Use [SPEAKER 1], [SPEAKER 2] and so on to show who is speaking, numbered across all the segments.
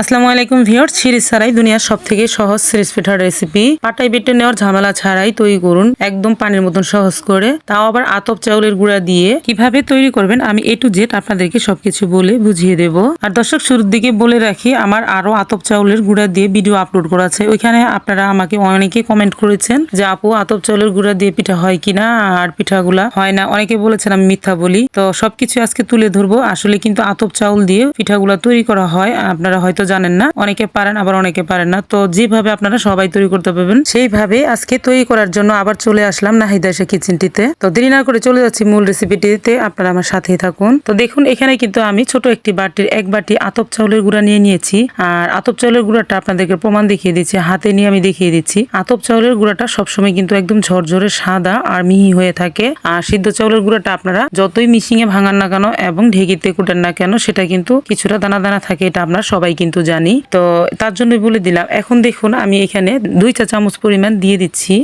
[SPEAKER 1] আসসালামু আলাইকুম viewer series ছাড়াই দুনিয়ার সব থেকে সহজ সিরিজ পিঠার রেসিপি পাটাই বেটে নেওয়ার ঝামেলা ছাড়াই তৈরি করুন একদম পানির মতন সহজ করে। তাও আবার আতপ চাউলের গুঁড়া দিয়ে কীভাবে তৈরি করবেন আমি এ টু জেড আপনাদেরকে সবকিছু বলে বুঝিয়ে দেব। আর দর্শক, শুরুর দিকে বলে রাখি, আমার আরও আতপ চাউলের গুঁড়া দিয়ে ভিডিও আপলোড করা আছে। ওইখানে আপনারা আমাকে অনেকে কমেন্ট করেছেন যে, আপু, আতপ চাউলের গুঁড়া দিয়ে পিঠা হয় কিনা? আর পিঠাগুলা হয় না? অনেকে বলেছেন, আমি মিথ্যা বলি। তো সবকিছু আজকে তুলে ধরবো। আসলে কিন্তু আতপ চাউল দিয়ে পিঠাগুলা তৈরি করা হয়। আপনারা হয়তো জানেন না, অনেকে পারেন, আবার অনেকে পারেন না। তো যেভাবে আপনারা সবাই তৈরি করতে পারবেন, সেইভাবে আজকে তৈরি করার জন্য আবার চলে আসলাম নাহিদা এসে কিচেনটিতে। তো দেরি না করে চলে যাচ্ছি মূল রেসিপিটিতে, আপনারা আমার সাথেই থাকুন। তো দেখুন, এখানে কিন্তু আমি ছোট একটি বাটির, এক বাটি আতপ চাউলের গুঁড়া নিয়ে নিয়েছি। আর আতপ চাউলের গুঁড়াটা আপনাদেরকে প্রমাণ দেখিয়ে দিচ্ছি, হাতে নিয়ে আমি দেখিয়ে দিচ্ছি। আতপ চাউলের গুঁড়াটা সবসময় কিন্তু একদম ঝরঝরে সাদা আর মিহি হয়ে থাকে। আর সিদ্ধ চাউলের গুঁড়াটা আপনারা যতই মিশিংয়ে ভাঙান না কেন এবং ঢেকিতে কুটেন না কেন, সেটা কিন্তু কিছুটা দানা দানা থাকে, এটা আমরা সবাই কিন্তু জানি। তো তার জন্য বলে দিলাম, এখন দেখুন আমি এখানে দুই চা চামচ পরিমাণ দিয়ে দিচ্ছি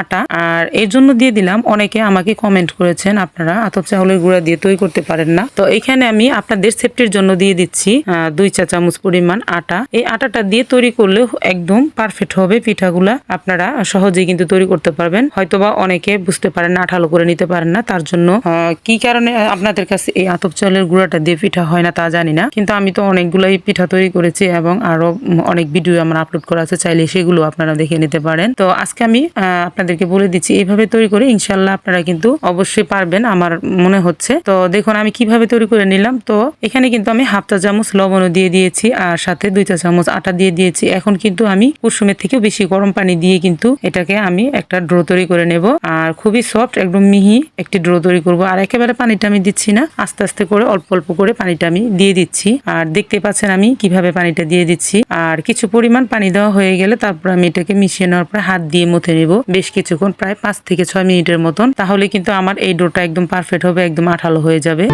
[SPEAKER 1] আটা। আর এর জন্য দিয়ে দিলাম, অনেকে আমাকে কমেন্ট করেছেন, আপনারা আতপ চাউলের গুঁড়া দিয়ে তৈরি করতে পারেন না। তো এখানে আমি আপনাদের সেফটির জন্য দিয়ে দিচ্ছি দুই চা চামচ পরিমাণ আটা। এই আটাটা দিয়ে তৈরি করলে একদম পারফেক্ট হবে, পিঠাগুলা আপনারা সহজেই কিন্তু তৈরি করতে পারবেন। হয়তোবা অনেকে বুঝতে পারেন না, আঠালো করে নিতে পারেন না, তার জন্য কি কারণে আপনাদের কাছে এই আতপ চাউলের গুঁড়াটা দিয়ে পিঠা হয় না তা জানি না। কিন্তু আমি তো অনেকগুলাই পিঠা তৈরি করেছি এবং আরও অনেক ভিডিও আমার আপলোড করা আছে, চাইলে সেগুলো আপনারা দেখে নিতে পারেন। তো আজকে আমি আপনাদেরকে বলে দিচ্ছি, এইভাবে তৈরি করে ইনশাল্লাহ আপনারা কিন্তু অবশ্যই পারবেন আমার মনে হচ্ছে। তো দেখুন, আমি কীভাবে তৈরি করে নিলাম। তো এখানে কিন্তু আমি হাফ চা চামচ লবণও দিয়ে দিয়েছি, আর সাথে দুই চা চামচ আটা দিয়ে দিয়েছি। এখন কিন্তু আমি কুসুমের থেকেও বেশি গরম পানি দিয়ে কিন্তু এটাকে আমি একটা ড্রো তৈরি করে নেব। আর খুবই সফট, একদম মিহি একটি ড্রো তৈরি করব। আর একেবারে পানিটা আমি দিচ্ছি না, আস্তে আস্তে করে, অল্প অল্প করে পানিটা আমি দিয়ে দিচ্ছি। আর দেখতে পাচ্ছেন আমি কীভাবে পানিটা দিয়ে দিচ্ছি। আর কিছু পরিমাণ পানি দেওয়া হয়ে গেলে তারপর আমি এটাকে মিশিয়ে নেওয়ার পরে হাত দিয়ে মথে নেব। বেশ কিছুক্ষণ, প্রায় পাঁচ থেকে ছয় মিনিটের মতন। তাহলে কিন্তু আমার এই ডোটা একদম পারফেক্ট হবে, একদম আঠালো হয়ে যাবে।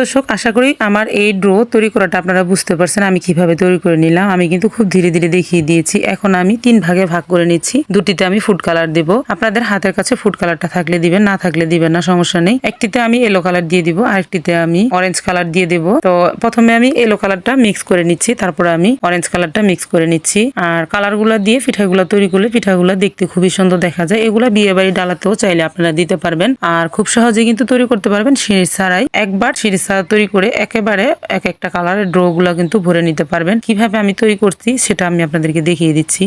[SPEAKER 1] দর্শক, আশা করি আমার এই ড্রো তৈরি করাটা আপনারা বুঝতে পারছেন আমি কীভাবে তৈরি করে নিলাম। আমি কিন্তু খুব ধীরে ধীরে দেখিয়ে দিয়েছি। এখন আমি তিন ভাগে ভাগ করে নিচ্ছি। দুটিতে আমি ফুড কালার দেব। আপনাদের হাতের কাছে ফুড কালারটা থাকলে দিবেন, না থাকলে দিবেন না, সমস্যা নেই। একটিতে আমি এলো কালার দিয়ে দিব, আরেকটিতে আমি অরেঞ্জ কালার দিয়ে দেব। তো প্রথমে আমি এলো কালারটা মিক্স করে নিচ্ছি, তারপরে আমি অরেঞ্জ কালারটা মিক্স করে নিচ্ছি। আর কালারগুলো দিয়ে পিঠাগুলো তৈরি করলে পিঠাগুলো দেখতে খুবই সুন্দর দেখা যায়। এগুলা বিয়ে বাড়ি ডালাতেও চাইলে আপনারা দিতে পারবেন। আর খুব সহজে কিন্তু তৈরি করতে পারবেন সিঁড়ি ছাড়াই। একবার সিঁড়ি ছাড়া তৈরি করে একেবারে এক একটা কালারের ড্রগুলো কিন্তু ভরে নিতে পারবেন। কীভাবে আমি তৈরি করছি সেটা আমি আপনাদেরকে দেখিয়ে দিচ্ছি।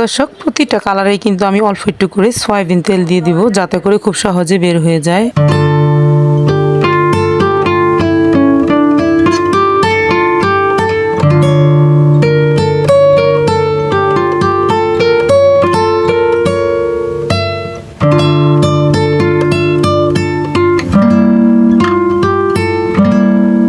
[SPEAKER 1] দর্শক, প্রতিটা কালারে কিন্তু আমি অল্প একটু করে সয়াবিন তেল দিয়ে দিব, যাতে করে খুব সহজে বের হয়ে যায়।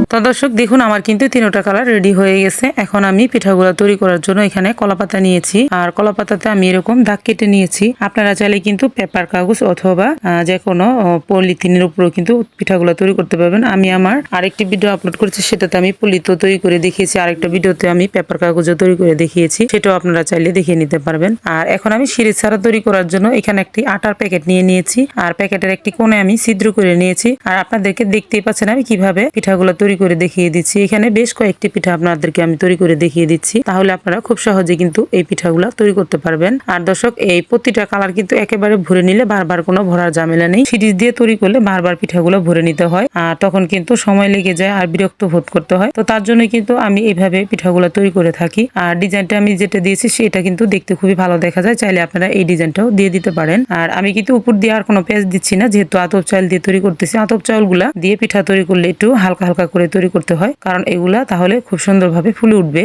[SPEAKER 1] দর্শক, দেখুন আমার কিন্তু তিনোটা কালার রেডি হয়ে গেছে। এখন আমি পিঠাগুলা তৈরি করার জন্য এখানে কলাপাতা নিয়েছি। আর কলাপাতাতে আমি এরকম দাগ কেটে নিয়েছি। আপনারা চাইলে কিন্তু পেপার, কাগজ অথবা যে কোনো পলিথিনের উপরেও কিন্তু পিঠাগুলো তৈরি করতে পারবেন। আমি আমার আরেকটি ভিডিও আপলোড করেছি, সেটাতে আমি পলিতো তৈরি করে দেখিয়েছি। আরেকটা ভিডিওতে আমি পেপার, কাগজও তৈরি করে দেখিয়েছি। সেটাও আপনারা চাইলে দেখিয়ে নিতে পারবেন। আর এখন আমি সিঁড়ি ছাড়া তৈরি করার জন্য এখানে একটি আটার প্যাকেট নিয়ে নিয়েছি। আর প্যাকেটের একটি কোণে আমি ছিদ্র করে নিয়েছি। আর আপনাদেরকে দেখতেই পাচ্ছেন আমি কীভাবে পিঠাগুলো তৈরি করে দেখিয়ে দিচ্ছি। এখানে বেশ কয়েকটি পিঠা আপনাদেরকে আমি তৈরি করে দেখিয়ে দিচ্ছি। তাহলে আপনারা খুব সহজে কিন্তু এই পিঠাগুলো তৈরি করতে পারবেন। আর দর্শক, এই প্রতিটা কালার কিন্তু একেবারে ভরে নিলে বারবার কোনো ভরার ঝামেলা নেই। সিরিজ দিয়ে তৈরি করলে বারবার পিঠাগুলো ভরে নিতে হয়। আর তখন কিন্তু সময় লেগে যায় আর বিরক্ত বোধ করতে হয়। তো তার জন্য কিন্তু আমি এইভাবে পিঠাগুলো তৈরি করে থাকি। আর ডিজাইনটা আমি যেটা দিয়েছি, সেটা কিন্তু দেখতে খুবই ভালো দেখা যায়। চাইলে আপনারা এই ডিজাইনটাও দিয়ে দিতে পারেন। আর আমি কিন্তু উপর দিয়ে আর কোনো পেঁয়াজ দিচ্ছি না। যেহেতু আতপ চাল দিয়ে তৈরি করতেছি, আতপ চাউলগুলা দিয়ে পিঠা তৈরি করলে একটু হালকা হালকা করে তৈরি করতে হয়। কারণ এগুলা তাহলে খুব সুন্দরভাবে ফুলে উঠবে।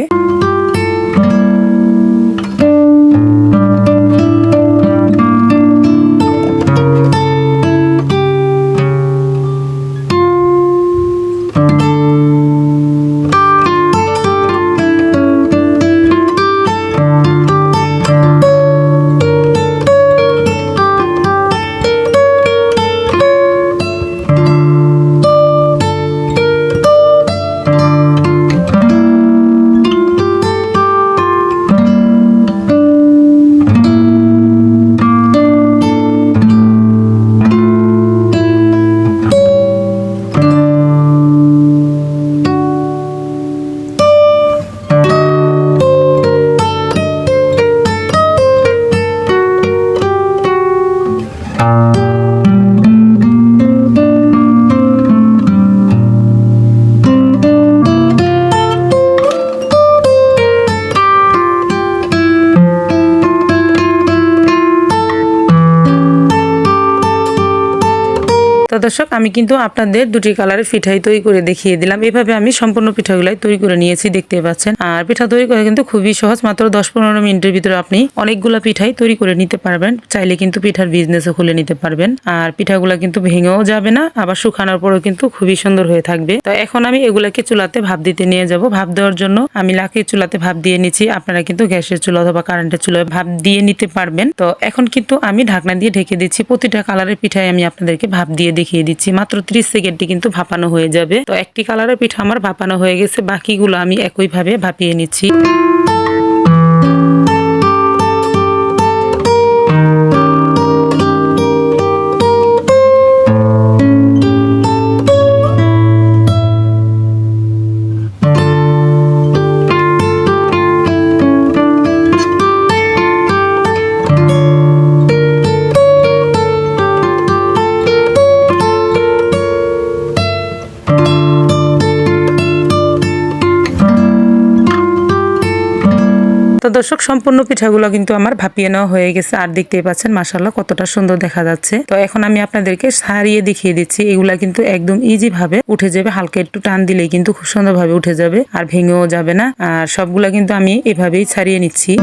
[SPEAKER 1] তো দর্শক, আমি কিন্তু আপনাদের দুটি কালারের পিঠাই তৈরি করে দেখিয়ে দিলাম। এভাবে আমি সম্পূর্ণ পিঠাগুলাই তৈরি করে নিয়েছি, দেখতে পাচ্ছেন। আর পিঠা তৈরি করা কিন্তু খুবই সহজ, মাত্র দশ পনেরো মিনিটের ভিতরে আপনি অনেকগুলো পিঠাই তৈরি করে নিতে পারবেন। চাইলে কিন্তু পিঠার বিজনেসও খুলে নিতে পারবেন। আর পিঠাগুলা কিন্তু ভেঙেও যাবে না, আবার শুকানোর পরেও কিন্তু খুবই সুন্দর হয়ে থাকবে। তো এখন আমি এগুলাকে চুলাতে ভাব দিতে নিয়ে যাব। ভাব দেওয়ার জন্য আমি লাকির চুলাতে ভাব দিয়ে নিচ্ছি। আপনারা কিন্তু গ্যাসের চুলা অথবা কারেন্টের চুলায় ভাব দিয়ে নিতে পারবেন। তো এখন কিন্তু আমি ঢাকনা দিয়ে ঢেকে দিচ্ছি। প্রতিটা কালারের পিঠাই আমি আপনাদেরকে ভাব দিয়ে দেখিয়ে দিচ্ছি। মাত্র ত্রিশ সেকেন্ডে কিন্তু ভাপানো হয়ে যাবে। তো একটি কালারের পিঠা আমার ভাপানো হয়ে গেছে। বাকিগুলো আমি একইভাবে ভাপিয়ে নিচ্ছি। তো দর্শক সম্পূর্ণ পিঠাগুলো কিন্তু আমার ভাপিয়ে নেওয়া হয়ে গেছে। আর দেখতেই পাচ্ছেন মাসাল্লাহ কতটা সুন্দর দেখা যাচ্ছে। তো এখন আমি আপনাদেরকে সারিয়ে দেখিয়ে দিচ্ছি, এগুলা কিন্তু একদম ইজি ভাবে উঠে যাবে। হালকা একটু টান দিলেই কিন্তু খুব সুন্দরভাবে উঠে যাবে আর ভেঙেও যাবে না। আর সবগুলা কিন্তু আমি এভাবেই ছাড়িয়ে নিচ্ছি।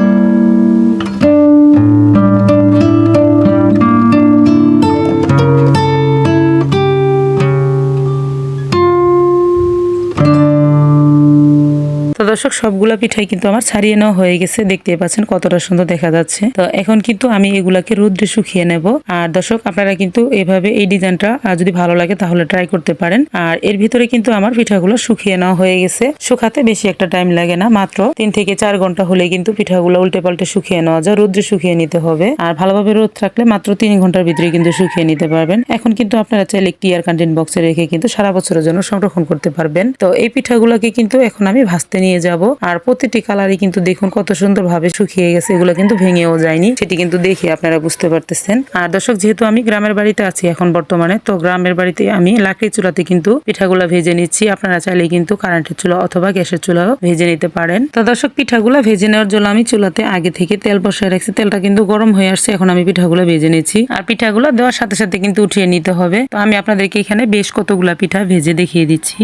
[SPEAKER 1] দর্শক, সবগুলা পিঠাই কিন্তু আমার ছাড়িয়ে নেওয়া হয়ে গেছে। দেখতে পাচ্ছেন কতটা সুন্দর দেখা যাচ্ছে। তো এখন কিন্তু আমি এগুলাকে রোদ্রে শুকিয়ে নেব। আর দর্শক, আপনারা কিন্তু এভাবে এই ডিজাইনটা যদি ভালো লাগে তাহলে ট্রাই করতে পারেন। আর এর ভিতরে কিন্তু আমার পিঠাগুলো শুকিয়ে নেওয়া হয়ে গেছে। শুকাতে বেশি একটা টাইম লাগে না, মাত্র তিন থেকে চার ঘণ্টা হলে কিন্তু পিঠাগুলো উল্টে পাল্টে শুকিয়ে নেওয়া যায়, রোদ্রে শুকিয়ে নিতে হবে। আর ভালোভাবে রোদ থাকলে মাত্র তিন ঘণ্টার ভিতরে কিন্তু শুকিয়ে নিতে পারবেন। এখন কিন্তু আপনারা চাইলে একটি এয়ার কন্টেন্ট বক্সে রেখে কিন্তু সারা বছরের জন্য সংরক্ষণ করতে পারবেন। তো এই পিঠাগুলোকে কিন্তু এখন আমি ভাজতে নিয়ে যাব। আর প্রতিটি কালারই কিন্তু দেখুন কত সুন্দর ভাবে শুকিয়ে গেছে, এগুলো কিন্তু ভেঙেও যায়নি। সেটি কিন্তু দেখে আপনারা বুঝতে পারতেছেন। আর দর্শক, যেহেতু আমি গ্রামের বাড়িতে আছি এখন বর্তমানে, তো গ্রামের বাড়িতে আমি লাকড়ি চুলাতে কিন্তু পিঠাগুলা ভেজে নিচ্ছি। আপনারা চাইলে কিন্তু কারেন্টের চুলা অথবা গ্যাসের চুলাও ভেজে নিতে পারেন। তো দর্শক, পিঠাগুলা ভেজে নেওয়ার জন্য আমি চুলাতে আগে থেকে তেল বসায় রাখছি। তেলটা কিন্তু গরম হয়ে আসছে, এখন আমি পিঠাগুলো ভেজে নিচ্ছি। আর পিঠাগুলো দেওয়ার সাথে সাথে কিন্তু উঠিয়ে নিতে হবে। তো আমি আপনাদেরকে এখানে বেশ কতগুলা পিঠা ভেজে দেখিয়ে দিচ্ছি।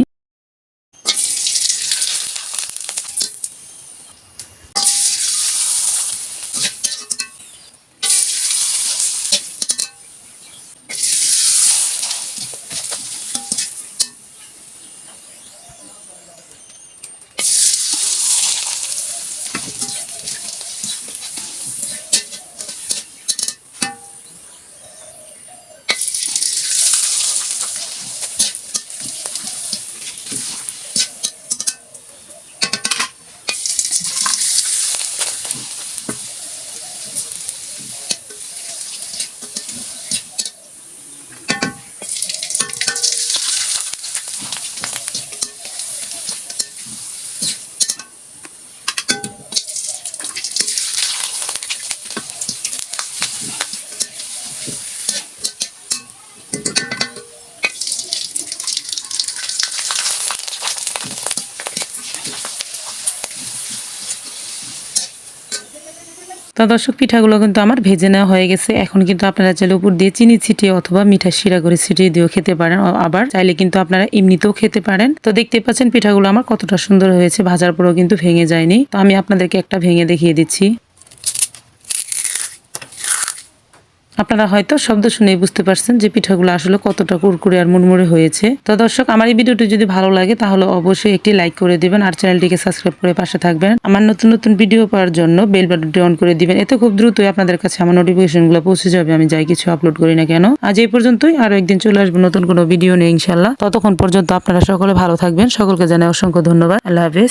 [SPEAKER 1] তো দর্শক, পিঠাগুলো কিন্তু আমার ভেজে নেওয়া হয়ে গেছে। এখন কিন্তু আপনারা চাইলে উপর দিয়ে চিনি ছিটিয়ে অথবা মিঠা শিরা করে ছিটিয়ে দিয়েও খেতে পারেন। আবার চাইলে কিন্তু আপনারা এমনিতেও খেতে পারেন। তো দেখতে পাচ্ছেন পিঠাগুলো আমার কতটা সুন্দর হয়েছে, ভাজার পরেও কিন্তু ভেঙে যায়নি। তো আমি আপনাদেরকে একটা ভেঙে দেখিয়ে দিচ্ছি। আপনারা হয়তো শব্দ শুনে বুঝতে পারছেন যে পিঠাগুলো আসলে কতটা কুরকুরে আর মুড়মুড়ে হয়েছে। তো দর্শক, আমার এই ভিডিওটি যদি ভালো লাগে, তাহলে অবশ্যই একটি লাইক করে দিবেন আর চ্যানেলটিকে সাবস্ক্রাইব করে পাশে থাকবেন। আমার নতুন নতুন ভিডিও পাওয়ার জন্য বেল বাটনটি অন করে দিবেন। এতে খুব দ্রুতই আপনাদের কাছে আমার নোটিফিকেশনগুলো পৌঁছে যাবে। আমি যাই কিছু আপলোড করি না কেন। আজ এই পর্যন্তই। আরও একদিন চলে আসব নতুন কোনো ভিডিও নিয়ে ইনশাল্লাহ ততক্ষণ পর্যন্ত আপনারা সকলে ভালো থাকবেন। সকলকে জানাই অসংখ্য ধন্যবাদ। আল্লাহ হাফেজ।